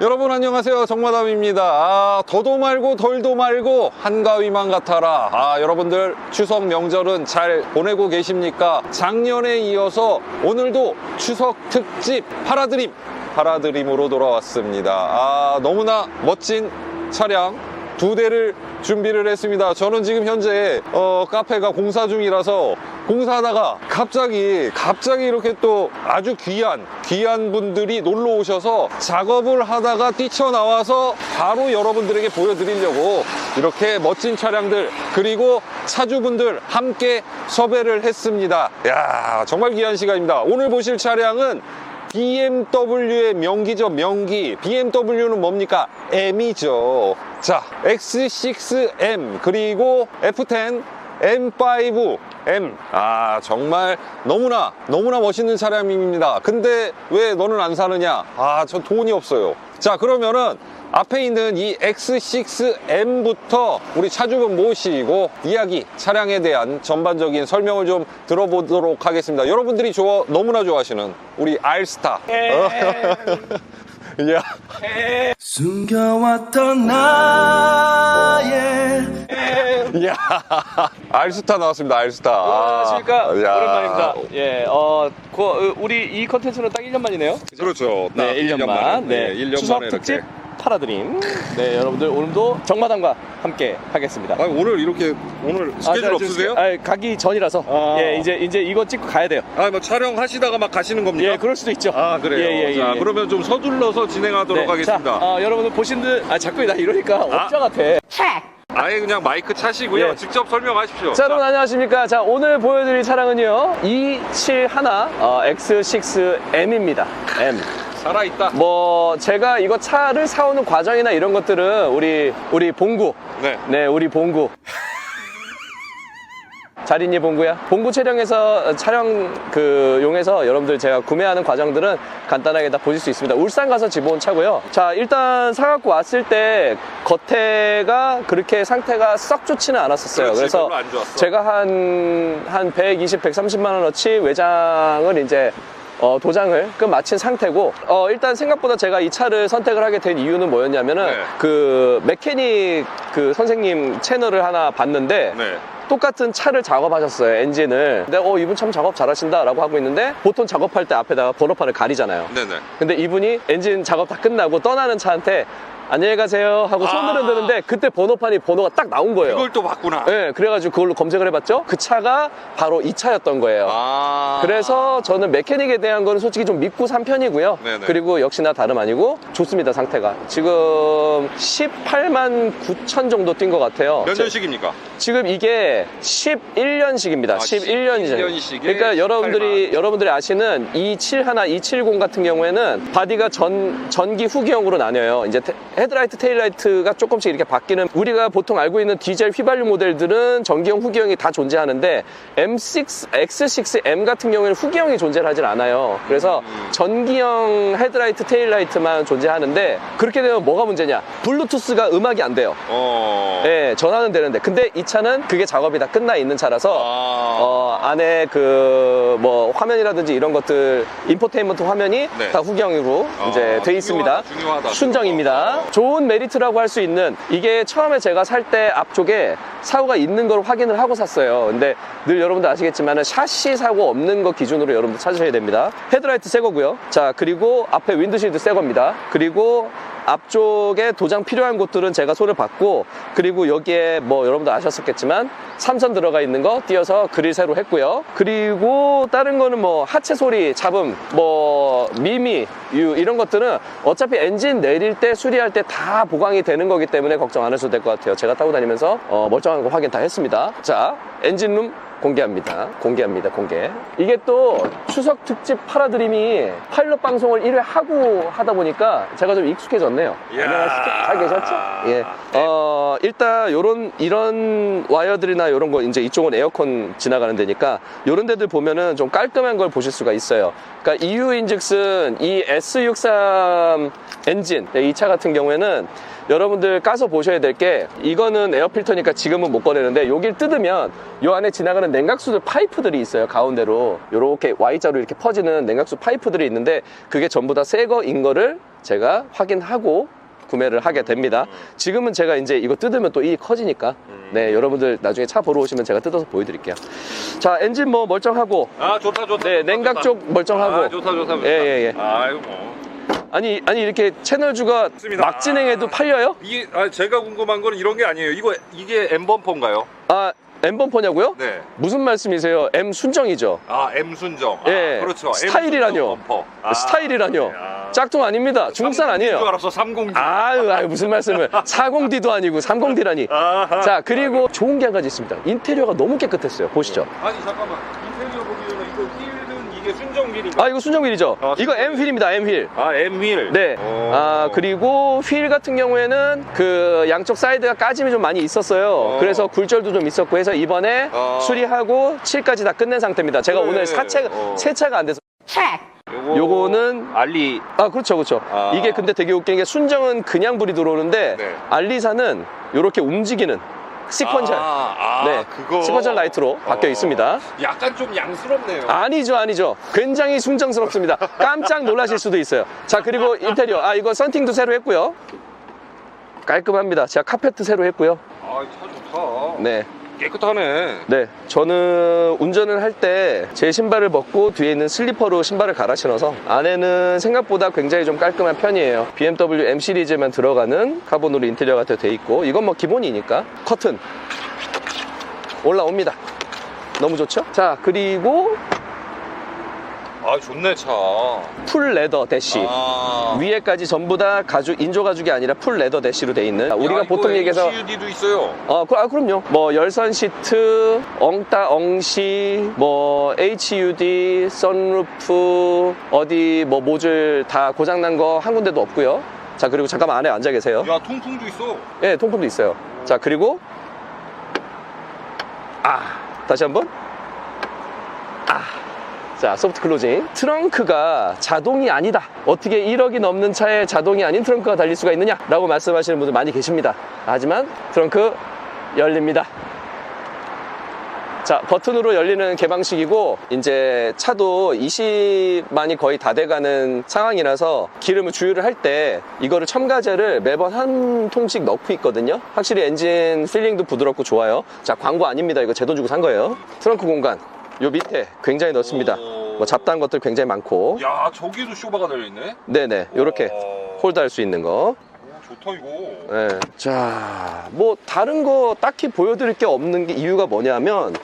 여러분 안녕하세요. 정마담입니다. 아, 더도 말고 덜도 말고 한가위만 같아라. 아, 여러분들 추석 명절은 잘 보내고 계십니까? 작년에 이어서 오늘도 추석 특집 파라드림 파라드림으로 돌아왔습니다. 아, 너무나 멋진 차량 두 대를 준비를 했습니다. 저는 지금 현재 어, 카페가 공사 중이라서 공사하다가 갑자기 갑자기 이렇게 또 아주 귀한 귀한 분들이 놀러 오셔서 작업을 하다가 뛰쳐나와서 바로 여러분들에게 보여드리려고 이렇게 멋진 차량들 그리고 차주분들 함께 섭외를 했습니다. 야 정말 귀한 시간입니다. 오늘 보실 차량은 BMW의 명기죠, 명기. BMW는 뭡니까? M이죠. 자, X6M, 그리고 F10, M5, M. 아, 정말 너무나, 너무나 멋있는 차량입니다. 근데 왜 너는 안 사느냐? 아, 저 돈이 없어요. 자, 그러면은 앞에 있는 이 X6M부터 우리 차주분 모시고 이야기, 차량에 대한 전반적인 설명을 좀 들어보도록 하겠습니다. 여러분들이 좋아, 너무나 좋아하시는 우리 알스타. 어? 야, 숨겨왔던 나의 야, 알스타 나왔습니다. 알스타. 안녕하십니까 아, 야. 오랜만입니다. 예, 어, 그, 어, 우리 이 컨텐츠는 딱 1년 만이네요. 그렇죠. 딱 네, 1년, 만. 만에. 네, 네, 1년 추석 만에 특집 이렇게. 파라드림. 네, 여러분들 오늘도 정마담과 함께 하겠습니다. 아, 오늘 이렇게 오늘 스케줄 아, 저, 없으세요? 아, 가기 전이라서 아. 예, 이제 이제 이거 찍고 가야 돼요. 아, 뭐 촬영하시다가 막 가시는 겁니까? 예, 그럴 수도 있죠. 아, 그래요. 예, 예, 예, 자, 예. 그러면 좀 서둘러서 진행하도록 네, 하겠습니다. 자, 어, 여러분들 보신 듯, 아, 자꾸 나 이러니까 업자 같아. 아예 그냥 마이크 차시고요. 예. 직접 설명하십시오. 자, 여러분 안녕하십니까. 자, 오늘 보여드릴 차량은요, 271 어, X6M입니다. M. 살아있다. 뭐 제가 이거 차를 사오는 과정이나 이런 것들은 우리 우리 봉구 네. 네 우리 봉구 잘 있니 봉구야? 봉구 촬영에서 촬영 그 용해서 여러분들 제가 구매하는 과정들은 간단하게 다 보실 수 있습니다. 울산 가서 집어온 차고요. 자 일단 사갖고 왔을 때 겉에가 그렇게 상태가 썩 좋지는 않았었어요. 그렇지, 그래서 별로 안 좋았어. 제가 한, 한 120, 130만 원어치 외장을 이제 어, 도장을 끝 마친 상태고 어, 일단 생각보다 제가 이 차를 선택을 하게 된 이유는 뭐였냐면은 네. 그 메케닉 그 선생님 채널을 하나 봤는데 네. 똑같은 차를 작업하셨어요 엔진을 근데 어 이분 참 작업 잘하신다 라고 하고 있는데 보통 작업할 때 앞에다가 번호판을 가리잖아요 네네. 근데 이분이 엔진 작업 다 끝나고 떠나는 차한테 안녕히 가세요 하고 손을 아. 흔드는데 그때 번호판이 번호가 딱 나온 거예요 이걸 또 봤구나. 네, 그래가지고 그걸로 검색을 해봤죠. 그 차가 바로 이 차였던 거예요. 아. 그래서 저는 메케닉에 대한 거는 솔직히 좀 믿고 산 편이고요. 네네. 그리고 역시나 다름 아니고 좋습니다, 상태가. 지금 18만 9천 정도 뛴 것 같아요. 몇 제- 년식입니까? 지금 이게 11년식입니다. 아, 11년이죠. 11년식에 그러니까 여러분들이 여러분들이 아시는 271, 270 같은 경우에는 바디가 전 전기 후기형으로 나뉘어요. 이제 테- 헤드라이트, 테일라이트가 조금씩 이렇게 바뀌는 우리가 보통 알고 있는 디젤 휘발유 모델들은 전기형, 후기형이 다 존재하는데 M6, X6M 같은 경우에는 후기형이 존재를 하질 않아요. 그래서 음. 전기형 헤드라이트, 테일라이트만 존재하는데 그렇게 되면 뭐가 문제냐? 블루투스가 음악이 안 돼요. 어. 예, 전화는 되는데. 근데 이 차는 그게 작업이 다 끝나 있는 차라서, 아. 어, 안에 그, 뭐, 화면이라든지 이런 것들, 인포테인먼트 화면이 네. 다 후경으로 아, 이제 돼 있습니다. 중요하다, 중요하다. 순정입니다. 어. 좋은 메리트라고 할 수 있는, 이게 처음에 제가 살 때 앞쪽에 사고가 있는 걸 확인을 하고 샀어요. 근데 늘 여러분들 아시겠지만 샤시 사고 없는 거 기준으로 여러분들 찾으셔야 됩니다. 헤드라이트 새 거고요. 자, 그리고 앞에 윈드실드 새 겁니다. 그리고 앞쪽에 도장 필요한 곳들은 제가 손을 받고 그리고 여기에 뭐 여러분들 아셨었겠지만 삼선 들어가 있는 거 띄어서 그릴 새로 했고요. 그리고 다른 거는 뭐 하체 소리 잡음 뭐 미미 유 이런 것들은 어차피 엔진 내릴 때 수리할 때 다 보강이 되는 거기 때문에 걱정 안 하셔도 될 것 같아요. 제가 타고 다니면서 어, 멀쩡한 거 확인 다 했습니다. 자 엔진룸 공개합니다. 공개합니다. 공개. 이게 또 추석 특집 파라드림이 파일럿 방송을 1회 하고 하다 보니까 제가 좀 익숙해졌네요. 안녕하시죠? 잘 계셨죠? 예. 어, 일단 요런 이런 와이어들이나 요런 거 이제 이쪽은 에어컨 지나가는 데니까 요런 데들 보면은 좀 깔끔한 걸 보실 수가 있어요. 그러니까 이유인즉슨 이 S63 엔진 이 차 같은 경우에는 여러분들 까서 보셔야 될 게 이거는 에어 필터니까 지금은 못 꺼내는데 여길 뜯으면 요 안에 지나가는 냉각수들 파이프들이 있어요 가운데로 요렇게 Y자로 이렇게 퍼지는 냉각수 파이프들이 있는데 그게 전부 다 새 거인 거를 제가 확인하고 구매를 하게 됩니다. 지금은 제가 이제 이거 뜯으면 또 일이 커지니까 네 여러분들 나중에 차 보러 오시면 제가 뜯어서 보여드릴게요. 자 엔진 뭐 멀쩡하고 아 좋다 좋다. 네 좋다, 냉각 좋다. 쪽 멀쩡하고 아 좋다 좋다. 좋다. 예, 예, 예. 아이고 뭐. 아니 아니 이렇게 채널주가 맞습니다. 막 진행해도 아. 팔려요? 이게 아, 제가 궁금한 거는 이런 게 아니에요. 이거 이게 M 범퍼인가요? 아 M범퍼냐고요? 네. 무슨 말씀이세요? M 순정이죠. 아 M 순정. 예. 아, 그렇죠. M 스타일이라뇨. 순정 범퍼. 아. 스타일이라뇨. 네, 아. 짝퉁 아닙니다. 중국산 줄 아니에요. 알았어 30D. 아유, 아유 무슨 말씀을 40D도 아니고 30D라니. 아하. 자 그리고 좋은 게 한 가지 있습니다. 인테리어가 너무 깨끗했어요. 보시죠. 아니 잠깐만. 인테리어 보기 전에 이거 휠은 이게 순정 휠인가? 아 이거 순정휠이죠. 아, 이거 순정. M 휠입니다. M 휠. 아 M 휠. 네. 오. 아, 그리고 휠 같은 경우에는 그 양쪽 사이드가 까짐이 좀 많이 있었어요. 어. 그래서 굴절도 좀 있었고 해서 이번에 어. 수리하고 칠까지 다 끝낸 상태입니다. 제가 그래. 오늘 사채, 어. 세차가 안 돼서. 요거 요거 는 알리. 아, 그렇죠, 그렇죠. 아. 이게 근데 되게 웃긴 게 순정은 그냥 불이 들어오는데 네. 알리사는 이렇게 움직이는 시퀀셜. 아, 아, 네. 그거. 시퀀셜 라이트로 바뀌어 어. 있습니다. 약간 좀 양스럽네요. 아니죠, 아니죠. 굉장히 순정스럽습니다. 깜짝 놀라실 수도 있어요. 자, 그리고 인테리어. 아, 이거 썬팅도 새로 했고요. 깔끔합니다. 제가 카페트 새로 했고요. 아, 차 좋다. 네. 깨끗하네. 네. 저는 운전을 할 때 제 신발을 벗고 뒤에 있는 슬리퍼로 신발을 갈아 신어서 안에는 생각보다 굉장히 좀 깔끔한 편이에요. BMW M 시리즈만 들어가는 카본으로 인테리어가 돼 있고 이건 뭐 기본이니까 커튼 올라옵니다. 너무 좋죠? 자, 그리고 아, 좋네, 차. 풀 레더 대시. 아. 위에까지 전부 다 가죽 인조 가죽이 아니라 풀 레더 대시로 돼 있는 우리가 보통 얘기해서 HUD도 있어요. 어, 그, 아, 그럼요. 뭐, 열선 시트, 엉따 엉시, 뭐, HUD, 선루프, 어디, 뭐, 모듈 다 고장난 거 한 군데도 없고요. 자, 그리고 잠깐만 안에 앉아 계세요. 야, 통풍도 있어. 예, 통풍도 있어요. 자, 그리고, 아, 다시 한 번. 아. 자, 소프트 클로징. 트렁크가 자동이 아니다. 어떻게 1억이 넘는 차에 자동이 아닌 트렁크가 달릴 수가 있느냐? 라고 말씀하시는 분들 많이 계십니다. 하지만 트렁크 열립니다. 자, 버튼으로 열리는 개방식이고, 이제 차도 20만이 거의 다 돼가는 상황이라서 기름을 주유를 할 때 이거를 첨가제를 매번 한 통씩 넣고 있거든요. 확실히 엔진 필링도 부드럽고 좋아요. 자, 광고 아닙니다. 이거 제 돈 주고 산 거예요. 트렁크 공간. 요 밑에 굉장히 넓습니다. 오. 뭐 잡다한 것들 굉장히 많고. 야, 저기도 쇼바가 달려있네. 네네. 요렇게 어. 홀드할 수 있는 거. 오, 좋다, 이거. 네. 자, 뭐 다른 거 딱히 보여드릴 게 없는 게 이유가 뭐냐면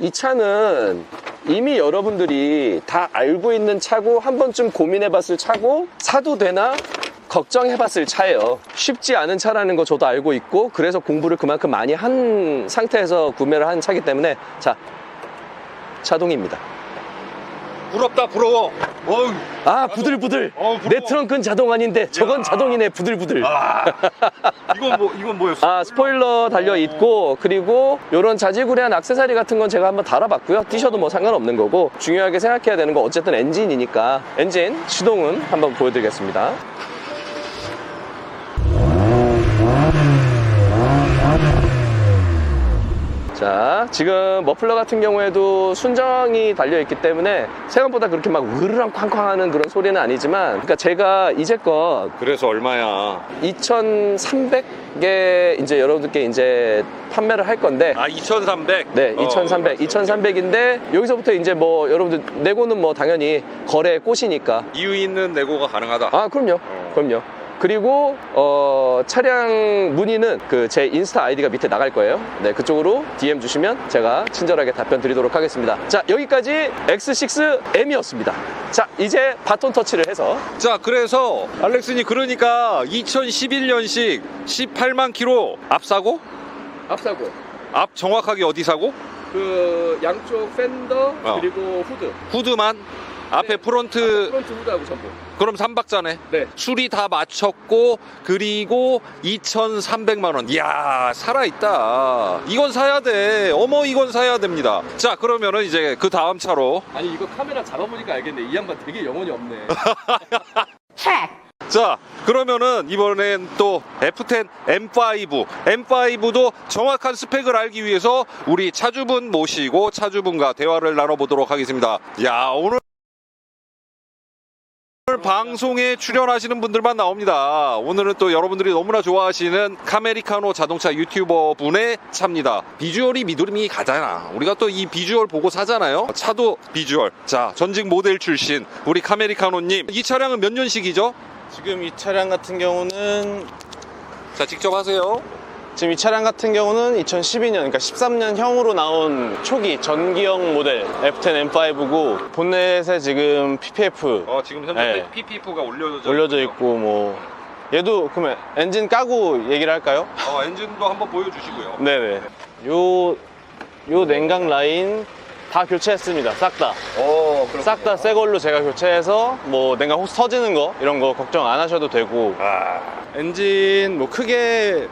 이 차는 이미 여러분들이 다 알고 있는 차고 한 번쯤 고민해봤을 차고 사도 되나 걱정해봤을 차예요. 쉽지 않은 차라는 거 저도 알고 있고 그래서 공부를 그만큼 많이 한 상태에서 구매를 한 차기 때문에 자 자동입니다. 부럽다, 부러워. 어휴. 아 부들부들. 어, 부러워. 내 트렁크는 자동 아닌데 저건 야. 자동이네 부들부들. 아. 이건 뭐, 이건 뭐였어? 아 스포일러 달려 있고 그리고 이런 자질구레한 액세서리 같은 건 제가 한번 달아봤고요 뛰셔도 뭐 상관없는 거고 중요하게 생각해야 되는 건 어쨌든 엔진이니까 엔진 시동은 한번 보여드리겠습니다 자 지금 머플러 같은 경우에도 순정이 달려있기 때문에 생각보다 그렇게 막 으르렁 쾅쾅 하는 그런 소리는 아니지만 그러니까 제가 이제껏 그래서 얼마야? 2,300개 이제 여러분들께 이제 판매를 할 건데 아, 2,300? 네, 어, 2,300, 2,300인데 여기서부터 이제 뭐 여러분들 내고는 뭐 당연히 거래 꽃이니까 이유 있는 내고가 가능하다. 아 그럼요, 어. 그럼요. 그리고 어, 차량 문의는 그 제 인스타 아이디가 밑에 나갈 거예요. 네, 그쪽으로 DM 주시면 제가 친절하게 답변 드리도록 하겠습니다. 자, 여기까지 X6M이었습니다. 자, 이제 바톤 터치를 해서 자, 그래서 알렉스님 그러니까 2011년식 18만 킬로 앞 사고? 앞사고 앞 정확하게 어디 사고? 그 양쪽 팬더 어. 그리고 후드 후드만? 앞에 네. 프론트 프론트 후드하고 전부 그럼 3박자네. 네. 수리 다 마쳤고 그리고 2,300만 원. 이야 살아있다. 이건 사야 돼. 어머 이건 사야 됩니다. 자 그러면은 이제 그 다음 차로 아니 이거 카메라 잡아보니까 알겠네 이 양반 되게 영혼이 없네 자, 그러면은 이번엔 또 F10 M5, M5도 정확한 스펙을 알기 위해서 우리 차주분 모시고 차주분과 대화를 나눠보도록 하겠습니다. 야, 오늘 방송에 출연하시는 분들만 나옵니다. 오늘은 또 여러분들이 너무나 좋아하시는 카메리카노 자동차 유튜버 분의 차입니다. 비주얼이 믿음이 가잖아. 우리가 또 이 비주얼 보고 사잖아요. 차도 비주얼. 자, 전직 모델 출신 우리 카메리카노님. 이 차량은 몇 년식이죠? 지금 이 차량 같은 경우는 자, 직접 하세요. 지금 이 차량 같은 경우는 2012년 그러니까 13년형으로 나온 초기 전기형 모델 F10 M5고 본넷에 지금 PPF 어, 지금 현재 네. PPF가 올려져, 올려져 있고 뭐. 얘도 그러면 엔진 까고 얘기를 할까요? 어, 엔진도 한번 보여주시고요. 네네. 요, 요 냉각 라인 다 교체했습니다. 싹 다. 어, 싹다 새 걸로 제가 교체해서 뭐 냉각 호스 터지는 거 이런 거 걱정 안 하셔도 되고. 아, 엔진 뭐 크게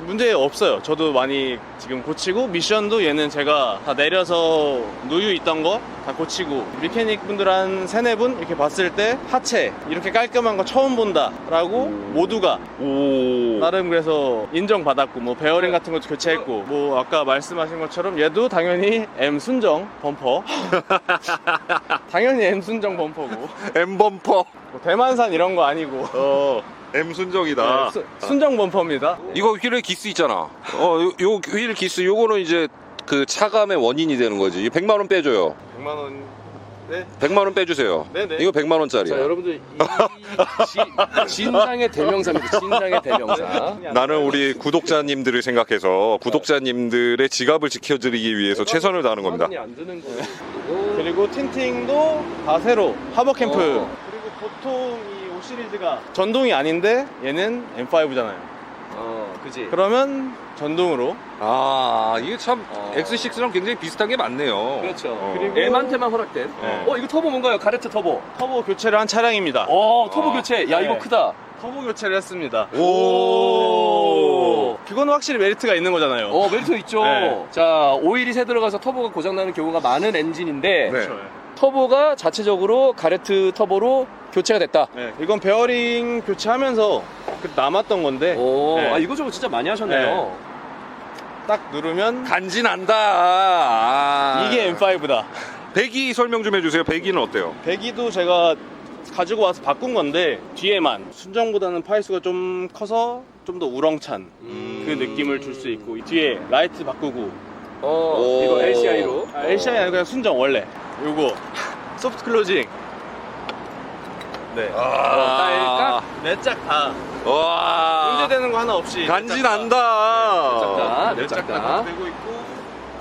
문제 없어요. 저도 많이 지금 고치고 미션도 얘는 제가 다 내려서 누유 있던 거 다 고치고 미케닉 분들 한 세네 분 이렇게 봤을 때 하체 이렇게 깔끔한 거 처음 본다라고 모두가 오. 나름 그래서 인정받았고 뭐 베어링 같은 것도 교체했고 뭐 아까 말씀하신 것처럼 얘도 당연히 M 순정 범퍼 당연히 M 순정 범퍼고 M범퍼. 뭐 대만산 이런 거 아니고 어, M순정이다. 네, 수- 순정 범퍼입니다. 이거 휠에 기스 있잖아. 어, 요, 요 휠 기스, 요거는 이제 그 차감의 원인이 되는 거지. 100만 원 빼줘요. 100만 원. 네. 100만 원 빼주세요. 네네. 이거 100만 원짜리야. 자, 여러분들 이 지- 진상의 대명사입니다. 진상의 대명사. 나는 우리 구독자님들을 생각해서 구독자님들의 지갑을 지켜드리기 위해서 최선을 다하는 겁니다. 화분이 안 드는 거예요. 그리고 틴팅도 다 새로 하버 캠프. 어. 그리고 보통 이5 시리즈가 전동이 아닌데 얘는 M5잖아요. 어, 그지. 그러면 전동으로. 아, 이게 참 어. X6랑 굉장히 비슷한 게 많네요. 그렇죠. 어. 그리고- M한테만 허락된. 네. 어, 이거 터보 뭔가요? 가레트 터보. 터보 교체를 한 차량입니다. 어, 터보 아. 교체. 야, 이거 네. 크다. 터보 교체를 했습니다. 오. 그건 확실히 메리트가 있는 거잖아요. 어, 메리트 있죠. 네. 자, 오일이 새 들어가서 터보가 고장나는 경우가 많은 엔진인데, 네. 그렇죠. 터보가 자체적으로 가레트 터보로 교체가 됐다. 네. 이건 베어링 교체하면서 그 남았던 건데 오, 네. 아, 이거저거 진짜 많이 하셨네요. 딱 누르면 간지 난다. 아. 이게 M5다. 배기 설명 좀 해주세요. 배기는 어때요? 배기도 제가 가지고 와서 바꾼 건데 뒤에만 순정보다는 파이수가 좀 커서 좀 더 우렁찬 음. 그 느낌을 줄 수 있고 이 뒤에 라이트 바꾸고 어, 오. 이거 LCI로. 아, LCI 아니고 그냥 순정 원래 요거 소프트 클로징 네 아. 네짝 다 와. 문제되는 거 하나 없이 간지 네짝 다. 난다. 네, 네짝 다. 다 되고 있고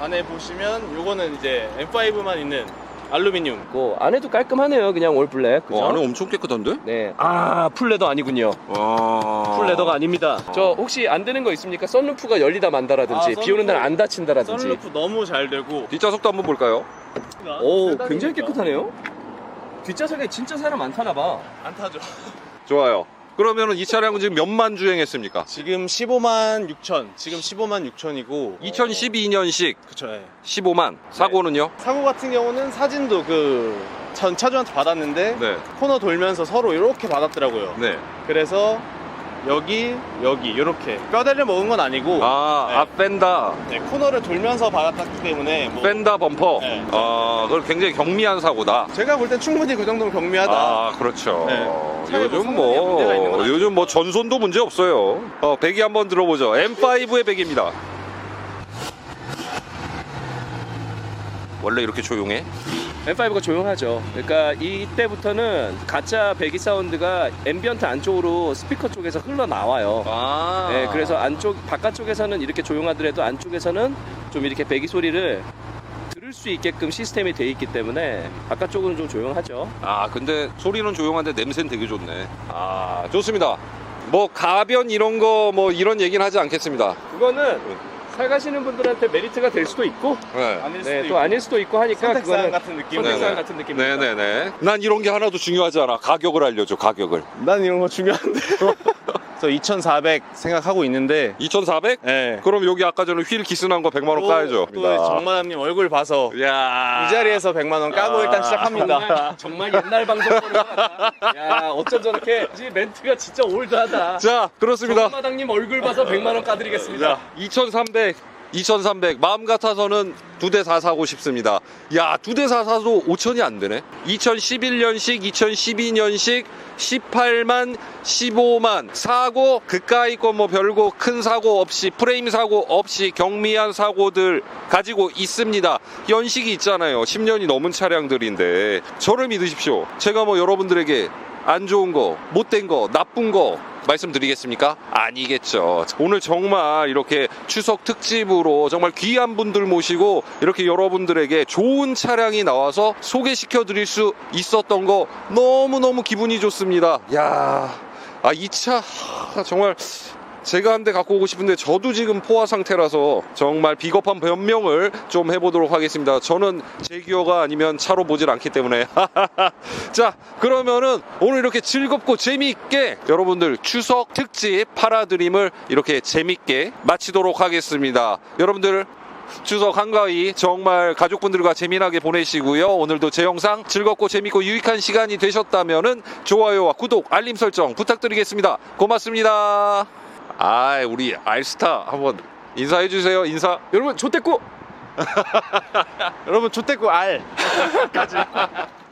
안에 보시면 요거는 이제 M5만 있는 알루미늄 고 안에도 깔끔하네요. 그냥 올 블랙. 그죠? 어, 안에 엄청 깨끗한데? 네. 아, 풀레더 아니군요. 와. 풀레더가 아닙니다. 저 혹시 안 되는 거 있습니까? 썬루프가 열리다 만다라든지 아, 비 오는 날. 안 닫힌다라든지. 썬루프 너무 잘 되고 뒷좌석도 한번 볼까요? 오, 굉장히 깨끗하네요. 뒷좌석에 진짜 사람 안 타나 봐. 안 타죠 좋아요. 그러면은 이 차량은 지금 몇만 주행했습니까? 지금 15만 6천 지금 15만 6천이고 2012년식 그쵸 예. 15만. 사고는요? 사고 같은 경우는 사진도 그 전 차주한테 받았는데 네. 코너 돌면서 서로 이렇게 받았더라고요 네. 그래서 여기 여기 이렇게 뼈대를 먹은 건 아니고 아, 네. 앞 펜다. 네, 코너를 돌면서 받았기 때문에 뭐 펜다 범퍼. 네. 아, 그건 굉장히 경미한 사고다. 제가 볼 땐 충분히 그 정도면 경미하다 아, 그렇죠. 네. 차에 뭐 요즘 상당히 문제가 있는 건 뭐, 아니죠. 요즘 뭐 전손도 문제 없어요. 어, 배기 한번 들어보죠. M5의 배기입니다. 원래 이렇게 조용해? M5가 조용하죠. 그러니까 이때부터는 가짜 배기 사운드가 앰비언트 안쪽으로 스피커 쪽에서 흘러나와요. 아. 네, 그래서 안쪽 바깥쪽에서는 이렇게 조용하더라도 안쪽에서는 좀 이렇게 배기 소리를 들을 수 있게끔 시스템이 돼 있기 때문에 바깥쪽은 좀 조용하죠. 아, 근데 소리는 조용한데 냄새는 되게 좋네. 아, 좋습니다. 뭐 가변 이런 거 뭐 이런 얘기는 하지 않겠습니다. 그거는 사가시는 분들한테 메리트가 될 수도 있고, 네. 아닐 수도 네, 있고 또 아닐 수도 있고 하니까 선택사항 그거는 같은 느낌 선택사항 네네. 같은 느낌입니다. 네네네. 난 이런 게 하나도 중요하지 않아. 가격을 알려줘, 가격을. 난 이런 거 중요한데 그래서 2,400 생각하고 있는데 2,400? 예. 그럼 여기 아까 전에 휠 기스난 거 100만 원 까야죠. 또 정마담님 얼굴 봐서 야. 이 자리에서 100만 원 까고 아. 일단 시작합니다. 정말 옛날 방송 보는 것 같다. 야, 어쩜 저렇게 이 멘트가 진짜 올드하다. 자, 그렇습니다. 정마당님 얼굴 봐서 100만 원 까드리겠습니다. 자, 2,300. 2,300. 마음 같아서는 두 대 사 사고 싶습니다. 야, 두 대 사 사도 5천이 안 되네. 2011년식, 2012년식 18만, 15만. 사고, 그까이 거뭐 별거 큰 사고 없이, 프레임 사고 없이 경미한 사고들 가지고 있습니다. 연식이 있잖아요. 10년이 넘은 차량들인데. 저를 믿으십시오. 제가 뭐 여러분들에게 안 좋은 거, 못된 거, 나쁜 거 말씀드리겠습니까? 아니겠죠. 오늘 정말 이렇게 추석 특집으로 정말 귀한 분들 모시고 이렇게 여러분들에게 좋은 차량이 나와서 소개시켜 드릴 수 있었던 거 너무너무 기분이 좋습니다. 야, 아, 이 차 정말 제가 한 대 갖고 오고 싶은데 저도 지금 포화 상태라서 정말 비겁한 변명을 좀 해보도록 하겠습니다. 저는 제 기어가 아니면 차로 보질 않기 때문에. 자, 그러면은 오늘 이렇게 즐겁고 재미있게 여러분들 추석 특집 파라드림을 이렇게 재밌게 마치도록 하겠습니다. 여러분들 추석 한가위 정말 가족분들과 재미나게 보내시고요. 오늘도 제 영상 즐겁고 재밌고 유익한 시간이 되셨다면은 좋아요와 구독, 알림 설정 부탁드리겠습니다. 고맙습니다. 아, 우리 알스타 한번 인사해 주세요. 인사. 여러분, 조태꾸! 여러분 조태구 알.